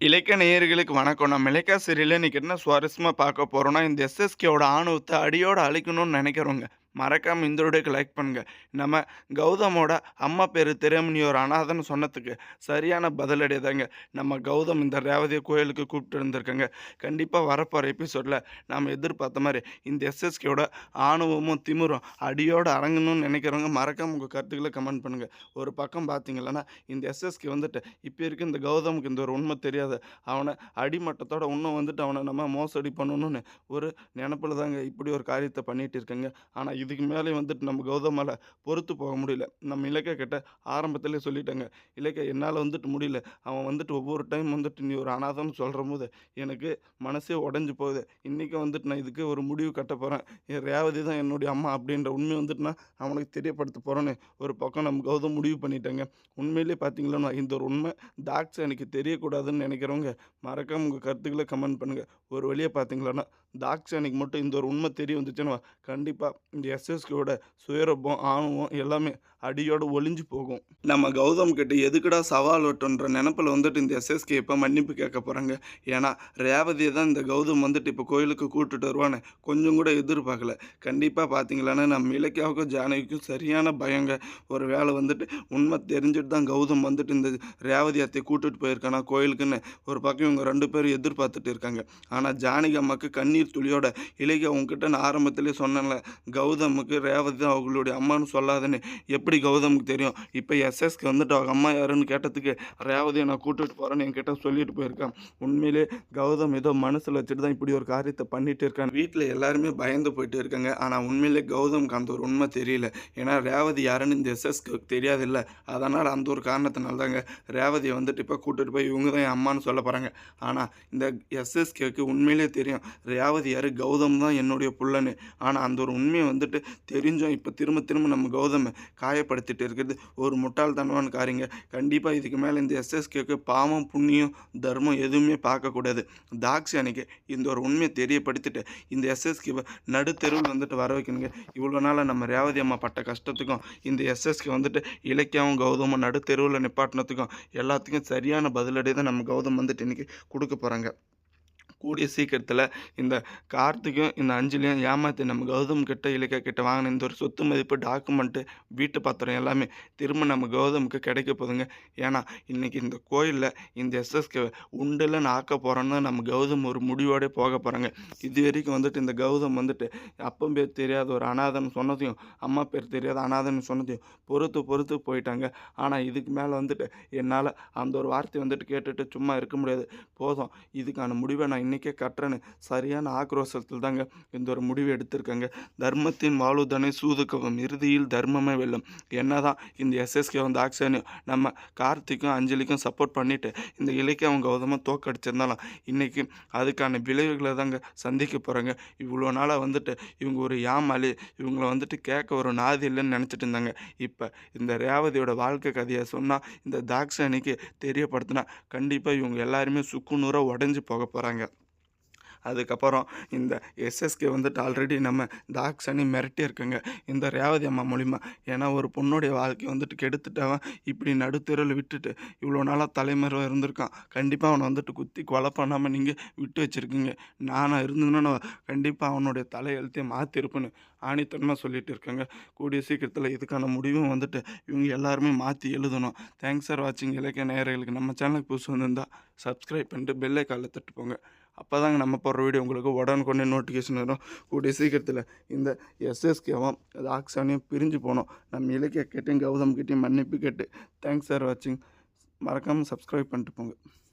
இலக்கிய நேயர்களுக்கு வணக்கம். நம்ம இலக்கிய சீரியலில் இன்றைக்கி என்ன சுவாரஸ்யமாக பார்க்க போகிறோன்னா இந்த எஸ்எஸ்கேவோட ஆணவத்தை அடியோடு அழிக்கணும்னு நினைக்கிறோங்க மறக்காமல் இந்த வீடியோக்கு லைக் நம்ம கௌதமோட அம்மா பேர் தெரியாம நீ ஒரு அனாதைன்னு சொன்னதுக்கு, சரியான பதிலடி தாங்க. நம்ம கௌதம் இந்த ரேவதிய கோயிலுக்கு கூப்பிட்டு இருந்திருக்காங்க. கண்டிப்பாக வரப்போகிற எபிசோடில் நாம் எதிர்பார்த்த மாதிரி இந்த எஸ்எஸ்கேயோட ஆணவமும், திமிரும் அடியோடு அடங்கணும்னு நினைக்கிறவங்க மறக்காமல் உங்கள் கருத்துக்களை கமெண்ட் பண்ணுங்கள் ஒரு பக்கம் பார்த்தீங்களன்னா இந்த எஸ்எஸ்கே வந்துட்டு, இப்போ இருக்க இந்த கௌதமுக்கு இந்த ஒரு உண்மை தெரியாது. அவனை அடிமட்டத்தோட இன்னும் வந்துட்டு அவனை நம்ம மோசடி பண்ணணும்னு ஒரு நினப்பில் தாங்க இப்படி ஒரு காரியத்தை பண்ணிகிட்டு இருக்கேங்க ஆனால் இதுக்கு மேலே வந்துட்டு நம்ம கௌதமால பொறுத்து போக முடியல. நம்ம இலக்கை கிட்ட ஆரம்பத்திலே சொல்லிட்டேங்க. இலக்கை என்னால் வந்துட்டு முடியல. அவன் வந்துட்டு ஒவ்வொரு டைம் வந்துட்டு நீ ஒரு அனாதம்னு சொல்கிற போது எனக்கு மனசே உடஞ்சி போகுது. இன்றைக்கும் வந்துட்டு நான் இதுக்கு ஒரு முடிவு கட்ட போகிறேன் என் ரேவதி தான் என்னுடைய அம்மா அப்படின்ற உண்மை வந்துட்டு நான் அவனுக்கு தெரியப்படுத்த போகிறேன்னு ஒரு பக்கம் நம்ம கௌதம் முடிவு பண்ணிட்டேங்க. உண்மையிலேயே பார்த்தீங்கன்னா, இந்த ஒரு உண்மை தாக்ஷாயணிக்கு தெரியக்கூடாதுன்னு நினைக்கிறவங்க மறக்காம உங்கள் கருத்துக்களை கமெண்ட் பண்ணுங்கள் ஒரு வழியா பார்த்தீங்கன்னா, மட்டும் இந்த ஒரு உண்மை தெரிய வந்துச்சுன்னா, கண்டிப்பாக இந்த எஸ்எஸ்கேவோட சுயரப்பம் ஆணவம் எல்லாமே அடியோடு ஒளிஞ்சு போகும். நம்ம கௌதம் கிட்ட எதுக்குடா சவால் விட்டோன்ற நினப்பில் வந்துட்டு இந்த எஸ்எஸ்கே இப்போ மன்னிப்பு கேட்க போகிறாங்க ஏன்னா, ரேவதியை தான் இந்த கௌதம் வந்துட்டு இப்போ கோயிலுக்கு கூட்டுட்டு வருவான்னு கொஞ்சம் கூட எதிர்பார்க்கல. கண்டிப்பாக பார்த்தீங்களான்னா, நம்ம இலக்கியாவுக்கும், ஜானகிக்கும் சரியான பயங்க. ஒரு வேலை வந்துட்டு உண்மை தெரிஞ்சுட்டு தான் கௌதம் வந்துட்டு இந்த ரேவதி அத்தையை கூட்டிட்டு போயிருக்கானா கோயிலுக்குன்னு, ஒரு பக்கம் இவங்க ரெண்டு பேரும் எதிர்பார்த்துட்டு இருக்காங்க. ஆனால் ஜானகி அம்மாக்கு கண்ணீர் துளியோட, இலக்கிய உங்ககிட்ட நான் ஆரம்பத்திலே சொன்னேன்ல, கௌதமுக்கு ரேவதி தான் அவங்களுடைய அம்மான்னு சொல்லாதுன்னு எப்படி கௌதமுக்கு தெரியும்? இப்போ எஸ்எஸ்க்கு வந்துட்டு அவங்க அம்மா யாருன்னு கேட்டதுக்கு, ரேவதியை நான் கூட்டிகிட்டு போகிறேன்னு என்கிட்ட சொல்லிட்டு போயிருக்கான். உண்மையிலே கௌதம் ஏதோ மனசில் வச்சுட்டு தான் இப்படி ஒரு காரியத்தை பண்ணிட்டு இருக்கான் வீட்டில் எல்லாருமே பயந்து போயிட்டு இருக்காங்க. ஆனால் உண்மையிலேயே கௌதமுக்கு அந்த ஒரு உண்மை தெரியல. ஏன்னா ரேவதி யாருன்னு இந்த எஸ்எஸ்க்கு தெரியாது இல்லை அதனால் அந்த ஒரு காரணத்தினால தாங்க ரேவதியை வந்துட்டு இப்போ கூட்டிகிட்டு போய் இவங்க தான் என் அம்மான்னு சொல்லப் போகிறாங்க ஆனால் இந்த எஸ்எஸ்கேக்கு உண்மையிலே தெரியும். ரேவதி யாரு? கௌதம் தான் என்னுடைய புள்ளன்னு. ஆனால் அந்த ஒரு உண்மையை வந்துட்டு தெரிஞ்சோம் இப்போ திரும்ப திரும்ப நம்ம கௌதமை காயப்படுத்திட்டு இருக்கிறது ஒரு முட்டாள்தனமான காரியங்க. கண்டிப்பாக இதுக்கு மேலே இந்த எஸ்எஸ்கேக்கு பாவம், புண்ணியம், தர்மம் எதுவுமே பார்க்கக்கூடாது. தாக்ஷாயணிக்கு இந்த ஒரு உண்மையை தெரியப்படுத்திட்டு, இந்த எஸ்எஸ்கேவை நடுத்தெருவில் வந்துட்டு வர வைக்கணுங்க. இவ்வளோ நாளாக நம்ம ரேவதி அம்மா பட்ட கஷ்டத்துக்கும், இந்த எஸ்எஸ்கே வந்துட்டு இலக்கியாவும், கௌதமும் நடுத்தெருவில் நிப்பாட்டினத்துக்கும் எல்லாத்துக்கும் சரியான பதிலடி தான் நம்ம கௌதம் வந்துட்டு இன்னைக்கு கொடுக்க போகிறாங்க கூடிய சீக்கிரத்தில் இந்த கார்த்திக்கும், இந்த அஞ்சலியும் ஏமாற்றி நம்ம கௌதம் கிட்ட, இலக்கியா கிட்ட வாங்கின இந்த ஒரு சொத்து மதிப்பு, டாக்குமெண்ட்டு, வீட்டு பத்திரம் எல்லாமே திரும்ப நம்ம கௌதமுக்கு கிடைக்க போதுங்க ஏன்னா, இன்றைக்கி இந்த கோயிலில் இந்த எஸ்எஸ்கே உண்டில் ஆக்க போகிறோன்னு நம்ம கௌதம் ஒரு முடிவோடே போகிறேங்க இது வரைக்கும் வந்துட்டு இந்த கௌதம் வந்துட்டு அப்பன் பேர் தெரியாத ஒரு அனாதைன்னு சொன்னதையும், அம்மா பேர் தெரியாத அனாதைன்னு சொன்னதையும் பொறுத்து பொறுத்து போயிட்டாங்க. ஆனால் இதுக்கு மேலே வந்துட்டு என்னால் அந்த ஒரு வார்த்தை வந்துட்டு கேட்டுட்டு சும்மா இருக்க முடியாது. போதும் இதுக்கான முடிவை நான் இன்றைக்கே கட்டுறேன்னு சரியான ஆக்ரோஷத்துல தாங்க இந்த ஒரு முடிவு எடுத்திருக்காங்க. தர்மத்தின் வாழுதனை சூதுக்கவும் இறுதியில் தர்மமே வெல்லும். என்னதான் இந்த எஸ்எஸ்கே வந்து தாக்ஷாயணியும் நம்ம கார்த்திக்கும், அஞ்சலிக்கும் சப்போர்ட் பண்ணிட்டு, இந்த இலக்கி அவங்க கௌதமாக தோற்கடிச்சிருந்தாலும், இன்றைக்கி அதுக்கான விளைவுகளை தாங்க சந்திக்க போகிறாங்க இவ்வளோ நாளாக வந்துட்டு இவங்க ஒரு ஏமாளி, இவங்கள வந்துட்டு கேட்க ஒரு நாதி இல்லைன்னு நினச்சிட்டு இருந்தாங்க. இப்போ இந்த ரேவதியோட வாழ்க்கை கதையை சொன்னால் இந்த தாக்ஷாயணிக்கு தெரியப்படுத்தினா கண்டிப்பாக இவங்க எல்லாருமே சுக்குநூறாக உடஞ்சி போக போகிறாங்க அதுக்கப்புறம் இந்த எஸ்எஸ்கே வந்துட்டு ஆல்ரெடி நம்ம தாக்ஷாயணி மிரட்டியிருக்காங்க. இந்த ரேவதி அம்மா மூலிமா ஏன்னா ஒரு பொண்ணுடைய வாழ்க்கைய வந்துட்டு கெடுத்துட்டவன், இப்படி நடுத்தெருவுல விட்டுட்டு இவ்வளோ நாளாக தலைமறைவாக இருந்திருக்கான். கண்டிப்பாக அவனை வந்துட்டு குத்தி கொலை பண்ணாமல் நீங்கள் விட்டு வச்சுருக்கீங்க நானாக இருந்தேன்னா, கண்டிப்பாக அவனுடைய தலையெழுத்தையே மாற்றிருப்பேன்னு ஆணித்தன்மை சொல்லிட்டு இருக்காங்க. கூடிய சீக்கிரத்தில் இதுக்கான முடிவும் வந்துட்டு இவங்க எல்லாருமே மாற்றி எழுதணும். தேங்க்ஸ் ஃபார் வாட்சிங் இலக்கிய நேரங்களுக்கு நம்ம சேனலுக்கு புதுசு வந்திருந்தா, சப்ஸ்கிரைப் பண்ணிட்டு பெல்லை காலில் தட்டுப்போங்க அப்போ தாங்க நம்ம போடுற வீடியோ உங்களுக்கு உடனுக்குடனே நோட்டிஃபிகேஷன் வரும். கூடிய சீக்கிரத்தில் இந்த எஸ்எஸ்கேவும், தாக்ஷாயணியும் பிரிஞ்சு போனோம் நம்ம இலக்கிய கேட்டையும் கௌதம் கிட்டையும் மன்னிப்பு கேட்டு, தேங்க்ஸ் ஃபார் வாட்சிங். மறக்காமல் சப்ஸ்கிரைப் பண்ணிட்டு போங்க.